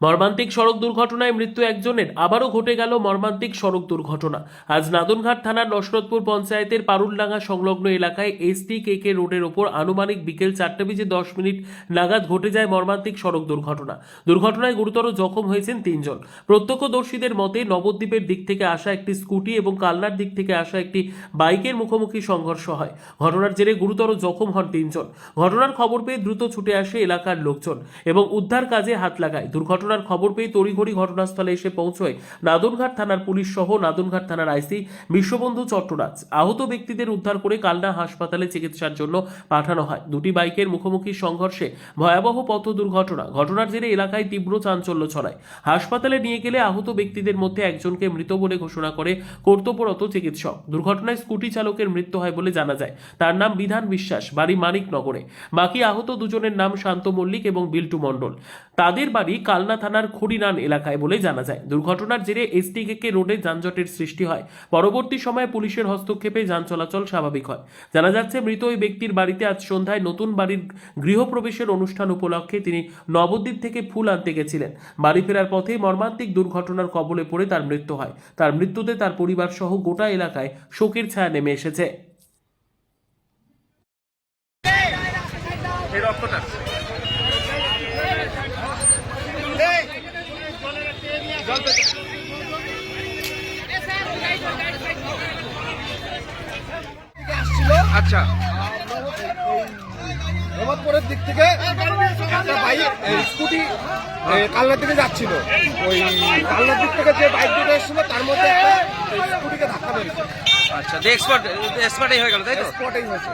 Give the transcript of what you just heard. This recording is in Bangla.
মর্মান্তিক সড়ক দুর্ঘটনায় মৃত্যু একজনের, আবারও ঘটে গেল মর্মান্তিক সড়ক দুর্ঘটনা। আজ নাদনঘাট থানার নসরতপুর পঞ্চায়েতের পারুলডাঙ্গা সংলগ্ন এলাকায় এসটি কেকে রোডের ওপর আনুমানিক বিকেল চারটে বেজে দশ মিনিট নাগাদ ঘটে যায় মর্মান্তিক সড়ক দুর্ঘটনা। দুর্ঘটনায় গুরুতর জখম হয়েছেন তিনজন। প্রত্যক্ষদর্শীদের মতে, নবদ্বীপের দিক থেকে আসা একটি স্কুটি এবং কালনার দিক থেকে আসা একটি বাইকের মুখোমুখি সংঘর্ষ হয়। ঘটনার জেরে গুরুতর জখম হন তিনজন। ঘটনার খবর পেয়ে দ্রুত ছুটে আসে এলাকার লোকজন এবং উদ্ধার কাজে হাত লাগায়। দুর্ঘটনার খবর পেয়ে তড়িঘড়ি ঘটনাস্থলে এসে পৌঁছয় নাদনঘাট থানার পুলিশ সহ নাদনঘাট থানার আইসি বিশ্ববন্ধু চট্টরাজ আহত ব্যক্তিদের উদ্ধার করে কালনা হাসপাতালে চিকিৎসার জন্য পাঠানো হয়। দুটি বাইকের মুখোমুখি সংঘর্ষে ভয়াবহ পথ দুর্ঘটনা ঘটনার জেরে এলাকায় তীব্র চাঞ্চল্য ছড়ায়। হাসপাতালে নিয়ে গেলে আহত ব্যক্তিদের মধ্যে একজনকে মৃত বলে ঘোষণা করে কর্তব্যরত চিকিৎসক। দুর্ঘটনায় স্কুটি চালকের মৃত্যু হয় বলে জানা যায়। তার নাম বিধান বিশ্বাস, বাড়ি মানিকনগরে। বাকি আহত দুজনের নাম শান্ত মল্লিক এবং বিল্টু মণ্ডল। তাদের বাড়ি কালনা থানার খড়িরান এলাকায় বলে জানা যায়। দুর্ঘটনার জেরে এসটিকে রোডে যানজটের সৃষ্টি হয়। পরবর্তী সময়ে পুলিশের হস্তক্ষেপে যান চলাচল স্বাভাবিক হয়। জানা যাচ্ছে, মৃত ওই ব্যক্তির বাড়িতে আজ সন্ধ্যায় নতুন বাড়ির গৃহপ্রবেশের অনুষ্ঠান উপলক্ষে তিনি নবদ্বীপ থেকে ফুল আনতে গেছিলেন। বাড়ি ফেরার পথে মর্মান্তিক দুর্ঘটনার কবলে পড়ে তার মৃত্যু হয়। তার মৃত্যুতে তার পরিবার সহ গোটা এলাকায় শোকের ছায়া নেমে এসেছে। এই রক্তটা। আচ্ছা। মোহাম্মদপুরের দিক থেকে একটা বাইক স্কুটি কালনার দিকে যাচ্ছিল। ওই কালনার দিক থেকে যে বাইক দুটো এসেছিল তার মধ্যে একটা স্কুটিকে ধাক্কা মেরেছে। আচ্ছা এক্সপার্ট এক্সপার্টই হয়ে গেল তাই তো? স্পটেই হয়েছে।